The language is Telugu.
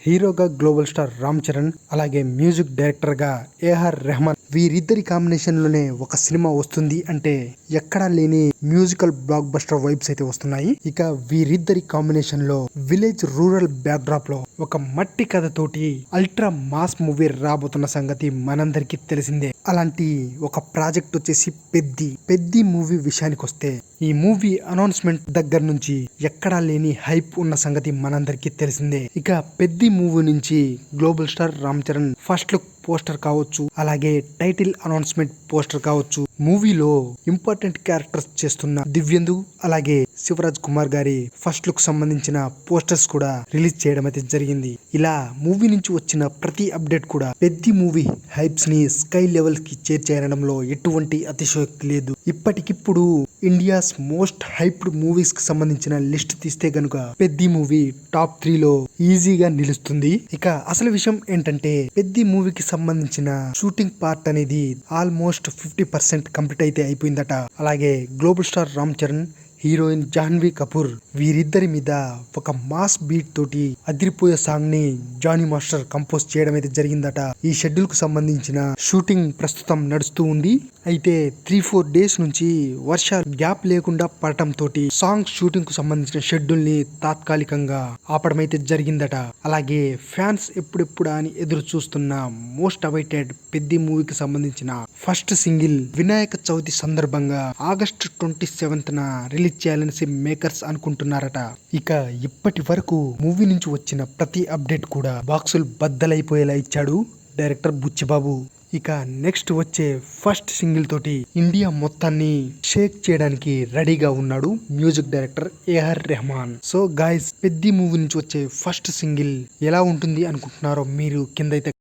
హీరోగా గ్లోబల్ స్టార్ రామ్ చరణ్ అలాగే మ్యూజిక్ డైరెక్టర్గా ఏఆర్ రెహమాన్ వీరిద్దరి కాంబినేషన్లోనే ఒక సినిమా వస్తుంది అంటే ఎక్కడా లేని మ్యూజికల్ బ్లాక్ బస్టర్ వైబ్స్ అయితే వస్తున్నాయి. ఇక వీరిద్దరి కాంబినేషన్లో విలేజ్ రూరల్ బ్యాక్ డ్రాప్లో ఒక మట్టి కథ తోటి అల్ట్రా మాస్ మూవీ రాబోతున్న సంగతి మనందరికీ తెలిసిందే. అలాంటి ఒక ప్రాజెక్ట్ వచ్చేసి పెద్ది పెద్ది మూవీ విషయానికి వస్తే ఈ మూవీ అనౌన్స్మెంట్ దగ్గర నుంచి ఎక్కడా లేని హైప్ ఉన్న సంగతి మనందరికీ తెలిసిందే. ఇక పెద్ది మూవీ నుంచి global star Ram Charan first look poster కావచ్చు అలాగే టైటిల్ అనౌన్స్మెంట్ పోస్టర్ కావచ్చు మూవీలో ఇంపార్టెంట్ క్యారెక్టర్స్ చేస్తున్న దివ్యందు అలాగే శివరాజ్ కుమార్ గారి ఫస్ట్ లుక్ సంబంధించిన పోస్టర్స్ కూడా రిలీజ్ చేయడం అయితే జరిగింది. ఇలా మూవీ నుంచి వచ్చిన ప్రతి అప్డేట్ కూడా పెద్ద మూవీ హైప్స్ని స్కై లెవెల్కి చేర్చేయడంలో ఎటువంటి అతిశయోక్తి లేదు. ఇప్పటికిప్పుడు ఇండియాస్ మోస్ట్ హైప్డ్ మూవీస్కి సంబంధించిన లిస్ట్ తీస్తే గనుక పెద్ద మూవీ టాప్ త్రీ లో ఈజీగా నిలుస్తుంది. ఇక అసలు విషయం ఏంటంటే పెద్ద మూవీకి సంబంధించిన షూటింగ్ పార్ట్ అనేది ఆల్మోస్ట్ ఫిఫ్టీ పర్సెంట్ కంప్లీట్ అయితే అయిపోయిందట. అలాగే global star Ram Charan heroine Janhvi Kapoor వీరిద్దరి మీద ఒక మాస్ బీట్ తోటి అదిరిపోయే సాంగ్ని జానీ మాస్టర్ కంపోజ్ చేయడం అయితే జరిగిందట. ఈ షెడ్యూల్కు సంబంధించిన షూటింగ్ ప్రస్తుతం నడుస్తూ ఉంది. అయితే త్రీ ఫోర్ డేస్ నుంచి వర్షాలు గ్యాప్ లేకుండా పడటం తోటి సాంగ్ షూటింగ్కు సంబంధించిన షెడ్యూల్ని తాత్కాలికంగా ఆపడం అయితే జరిగిందట. అలాగే ఫ్యాన్స్ ఎప్పుడెప్పుడు అని ఎదురు చూస్తున్న మోస్ట్ అవైటెడ్ పెద్ద మూవీకి సంబంధించిన ఫస్ట్ సింగిల్ వినాయక చవితి సందర్భంగా ఆగస్టు ట్వంటీ సెవెంత్ న రిలీజ్ చేయాలనేసి మేకర్స్ అనుకుంటున్నారట. ఇక ఇప్పటి వరకు మూవీ నుంచి వచ్చిన ప్రతి అప్డేట్ కూడా బాక్సులు బద్దలైపోయేలా ఇచ్చాడు డైరెక్టర్ బుచ్చిబాబు. ఇక నెక్స్ట్ వచ్చే ఫస్ట్ సింగిల్ తోటి ఇండియా మొత్తాన్ని షేక్ చేయడానికి రెడీగా ఉన్నాడు music director AR Rahman so guys పెద్ద మూవీ నుంచి వచ్చే ఫస్ట్ సింగిల్ ఎలా ఉంటుంది అనుకుంటున్నారో మీరు కింద అయితే